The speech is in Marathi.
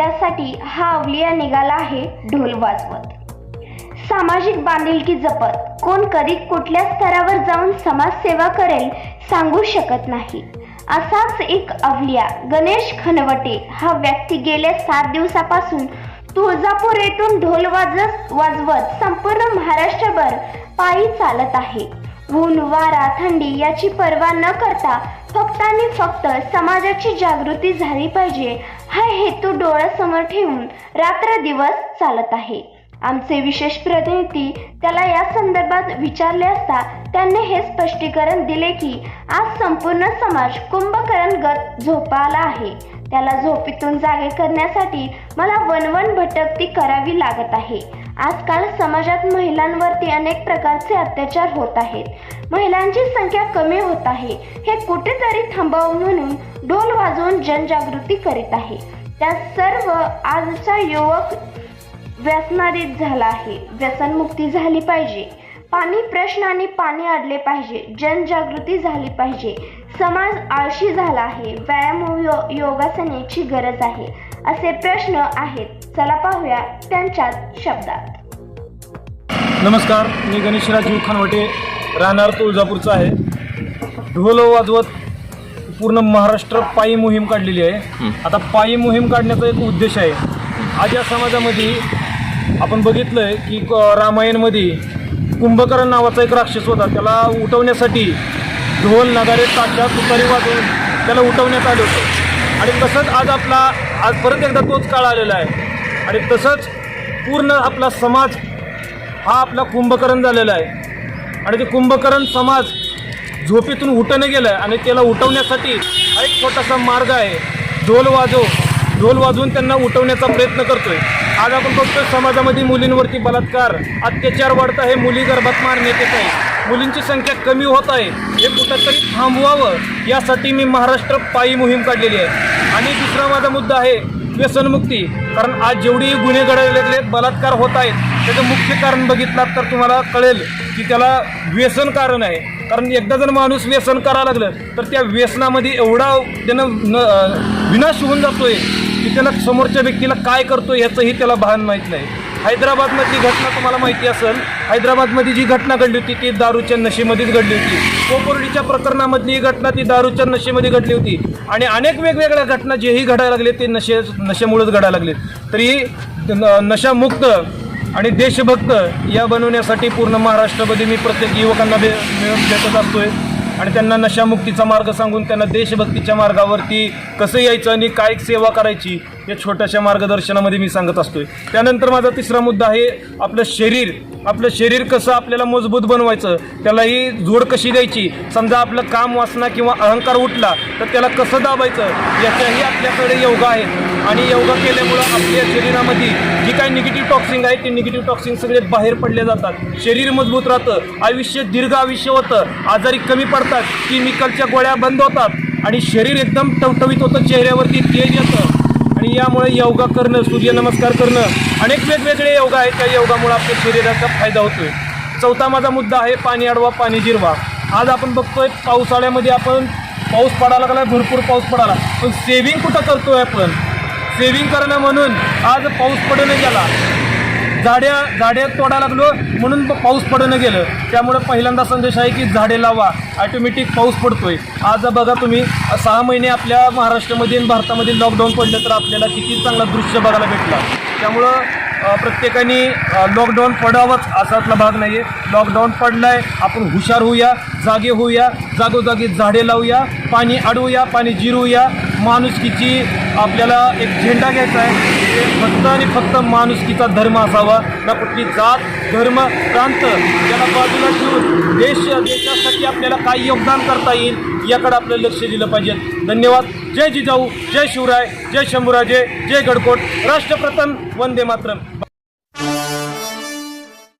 त्यासाठी हा अवलिया निघाला आहे ढोल वाजवत. सामाजिक बांधिलकी जपत कोण कधी कुठल्या स्तरावर जाऊन समाजसेवा करेल सांगू शकत नाही. असाच एक अवलिया गणेश खनवटे हा व्यक्ती गेल्या सात दिवसापासून तुळजापूर येथून ढोल वाजत वाजवत संपूर्ण महाराष्ट्रभर पायी चालत आहे. ऊन वारा थंडी याची पर्वा न करता फक्त आणि फक्त समाजाची जागृती झाली पाहिजे. हा हेतू डोळ्यासमोर ठेवून रात्र दिवस चालत आहे. आमचे विशेष प्रतिनिधी त्याला या संदर्भात विचारले असता त्यांनी हे स्पष्टीकरण दिले की आज संपूर्ण समाज कुंभकरणगत झोपाला आहे. त्याला झोपेतून जागे करण्यासाठी मला वनवन भटकती करावी लागत आहे. आजकाल समाजात महिलांवरती अनेक प्रकारचे अत्याचार होत आहेत. महिलांची संख्या कमी होत आहे. हे कुठेतरी थांबावं म्हणून ढोल वाजवून जनजागृती करीत आहे. त्या सर्व आजचा युवक व्यसनाधीत झाला आहे. व्यसनमुक्ती झाली पाहिजे. पाणी प्रश्न आणि पाणी अडले पाहिजे. जनजागृती झाली पाहिजे. समाज आळशी झाला आहे. व्यायाम यो योगासनेची गरज आहे. असे प्रश्न आहेत. चला पाहूया त्यांच्याच शब्दात. नमस्कार. मी गणेशराज जीव खानवटे राहणार तुळजापूरचा आहे. ढोल वाजवत पूर्ण महाराष्ट्र पायी मोहीम काढलेली आहे. आता पायी मोहीम काढण्याचा एक उद्देश आहे. आज या समाजामध्ये आपण बघितलं आहे की क- रामायणमध्ये कुंभकर्ण नावाचा एक राक्षस होता. त्याला उठवण्यासाठी ढोल नगारे ताशा तुतारी वाजवून त्याला उठवण्यात आलं होतं. आणि तसंच आज आपला आज परत एकदा तोच काळ आलेला आहे. आणि तसंच पूर्ण आपला समाज हा आपला कुंभकरण झालेला आहे. आणि ते कुंभकरण समाज झोपेतून उठणं गेलं आहे आणि त्याला उठवण्यासाठी हा एक छोटासा मार्ग आहे. ढोल वाजव. ढोल वाजवून त्यांना उठवण्याचा प्रयत्न करतोय. आज आपण बघतोय समाजामध्ये मुलींवरती बलात्कार अत्याचार वाढत आहे मुली गर्भात मारण्यात येत आहे. मुलींची संख्या कमी होत आहे. हे कुठंतरी थांबवावं. यासाठी मी महाराष्ट्र पायी मोहीम काढलेली आहे. आणि दुसरा माझा मुद्दा आहे व्यसनमुक्ती. कारण आज जेवढी गुन्हे घडवलेले बलात्कार होत आहेत त्याचं मुख्य कारण बघितलात तर तुम्हाला कळेल की त्याला व्यसन कारण आहे. कारण एकदा जर माणूस व्यसन करायला लागलं तर त्या व्यसनामध्ये एवढा त्यानं न विनाश होऊन जातोय की त्याला समोरच्या व्यक्तीला काय करतोय ह्याचंही त्याला भान माहीत नाही. हैदराबादमधली घटना तुम्हाला माहिती असेल हैदराबादमध्ये जी घटना घडली होती ती दारूच्या नशेमध्येच घडली होती. कोपोर्डीच्या प्रकरणामधली ही घटना ती दारूच्या नशेमध्ये घडली होती. आणि अनेक वेगवेगळ्या घटना जेही घडायला लागले ते नशे नशेमुळेच घडायला लागले. तरी नशामुक्त आणि देशभक्त या बनवण्यासाठी पूर्ण महाराष्ट्रामध्ये मी प्रत्येक युवकांना भे भेटत असतोय. आणि त्यांना नशामुक्तीचा मार्ग सांगून त्यांना देशभक्तीच्या मार्गावरती कसं यायचं आणि काय सेवा करायची या छोट्याशा मार्गदर्शनामध्ये मी सांगत असतोय. त्यानंतर माझा तिसरा मुद्दा आहे आपलं शरीर. आपलं शरीर कसं आपल्याला मजबूत बनवायचं त्यालाही जोड कशी द्यायची? समजा आपलं काम वासना किंवा अहंकार उठला तर त्याला कसं दाबायचं? याच्याही आपल्याकडे योगा आहेत आणि योगा केल्यामुळं आपल्या शरीरामध्ये जी काही निगेटिव्ह टॉक्सिंग आहे ते निगेटिव्ह टॉक्सिंग सगळे बाहेर पडले जातात. शरीर मजबूत राहतं आयुष्य दीर्घ आयुष्य होतं आजारी कमी पडतात केमिकलच्या गोळ्या बंद होतात आणि शरीर एकदम टवटवीत होतं चेहऱ्यावरती तेज येतं. आणि यामुळे योगा करणं सूर्यनमस्कार करणं अनेक वेगवेगळे योगा आहेत. त्या योगामुळे आपल्या शरीराचा फायदा होतोय. चौथा माझा मुद्दा आहे पाणी अडवा पाणी जिरवा. आज आपण बघतोय पावसाळ्यामध्ये आपण पाऊस पडायला लागला भरपूर पाऊस पडाला पण सेव्हिंग कुठं करतोय आपण? सेव्हिंग करणं म्हणून आज पाऊस पडून गेला. झाड्या झाडे तोडा लागलो म्हणून पाऊस पडणं गेलं. त्यामुळे पहिल्यांदा संदेश आहे की झाडे लावा. ऑटोमॅटिक पाऊस पडतोय. आज बघा तुम्ही सहा महिने आपल्या महाराष्ट्रामध्ये भारतामध्ये लॉकडाऊन पडलं तर आपल्याला किती चांगलं दृश्य बघायला भेटला. त्यामुळं प्रत्येकाने लॉकडाऊन पडावंच असातला भाग नाही आहे लॉकडाऊन पडलाय आपण हुशार होऊया जागे होऊया जागोजागी झाडे लावूया पाणी अडवूया पाणी जिरवूया माणुसकीची आपल्याला एक झेंडा घ्यायचा आहे. ते फक्त आणि फक्त माणुसकीचा धर्म असावा. ना कुठली जात धर्म प्रांत याला बाजूला ठेवून देश देशासाठी आपल्याला काय योगदान करता येईल याकडे आपलं लक्ष दिलं पाहिजे. धन्यवाद. जय जिजाऊ जय शिवराय जय शंभूराजे जय गडकोट. राष्ट्रप्रथम वंदे मातरम.